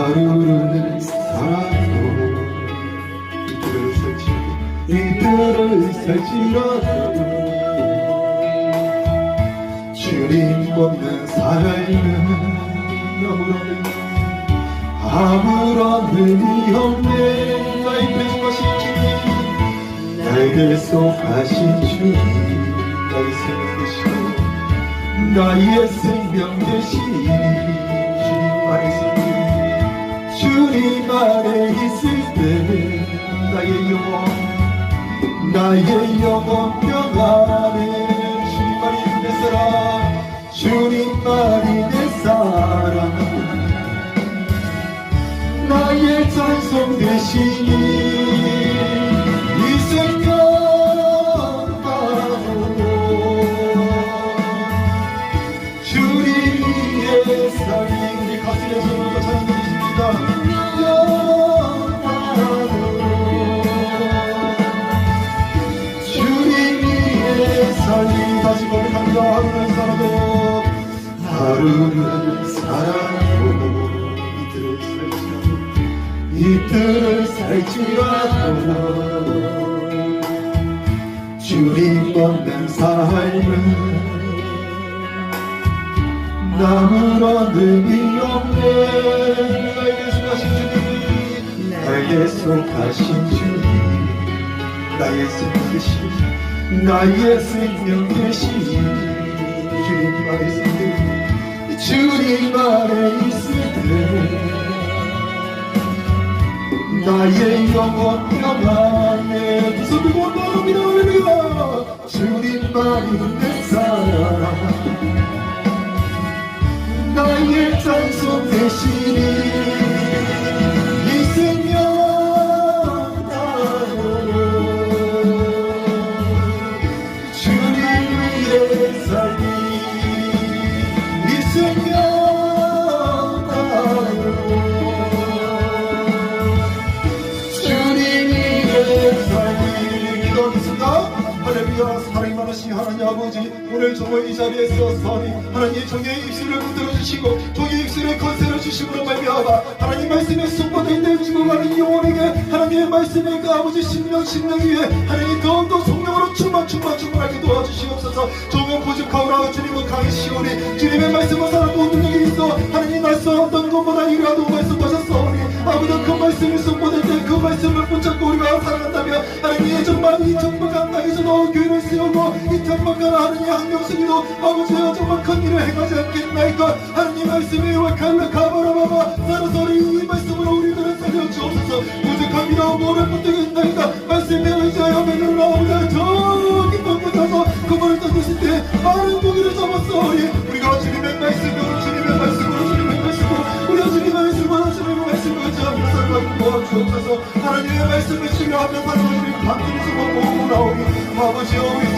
하루를 살아도 이들을 살지 이들을 살지라도 주님 없는 삶은 아무런 아무런 의미 없네 나의 배송하신 주님 나의 배송하신 주님 나의 생명 되시고 나의 생명 되신 주님 주 님 안에 있을 때 나의 영혼 나의 영혼 살아도 하루를 살아도 이틀을 살지라도 이틀을 살지라도 주님 없는 삶은 아무런 의미 없네. 나에게 속하신 주님. 나에게 속하신 주님. 나의 생명 되신 나의 생명 되신 주님 안에 있을 때 주님 안에 있을 때 나의 영혼 평안에 두손 들고 올라갑니다. 할렐루야. 주님만이 내 사랑. 나의 찬송 대신이 이 할렐루야 사랑이 많으신 하나님 아버지 오늘 정말 이 자리에 서서니 하나님 종의 입술을 붙들어 주시고 종의 입술에 건세를 주심으로 말미암아 하나님 말씀에 숨어져 있는 죽어가는 영혼에게 하나님의 말씀에 그 아버지 심령 심령 위에 하나님 더욱더 성령으로 충만 충만 충만하게 도와주시옵소서. 종은 부족하오라 주님은 강이시오니 주님의 말씀은 살아도 능력이 있어 하나님 어떤 것보다 이라도 말씀하셨사오니 아무도 그 말씀을 숨어질 때그 말씀을 붙잡고 우리가 살아간다면 하나님의 정말 이 천박한 땅에서도 교회를 세우고 이 천박한 하나님 한명승이도 아버지여 정말 큰 일을 행하지 않겠나이까? 하나님 말씀에 와칼라 가바라바바 사라서리 이 말씀으로 우리들을 살려주옵소서. 부족합니다 뭐를 붙들겠나이까 말씀에 의지하여 매를 나오자 저 기쁨 붙어서 그분을 떠드실 때 많은 고기를 잡았사오니. 우리 잡아서 도와주옵소서. 하나님의 말씀을 신뢰하며 우리 반드시 모으고 나오니 아버지여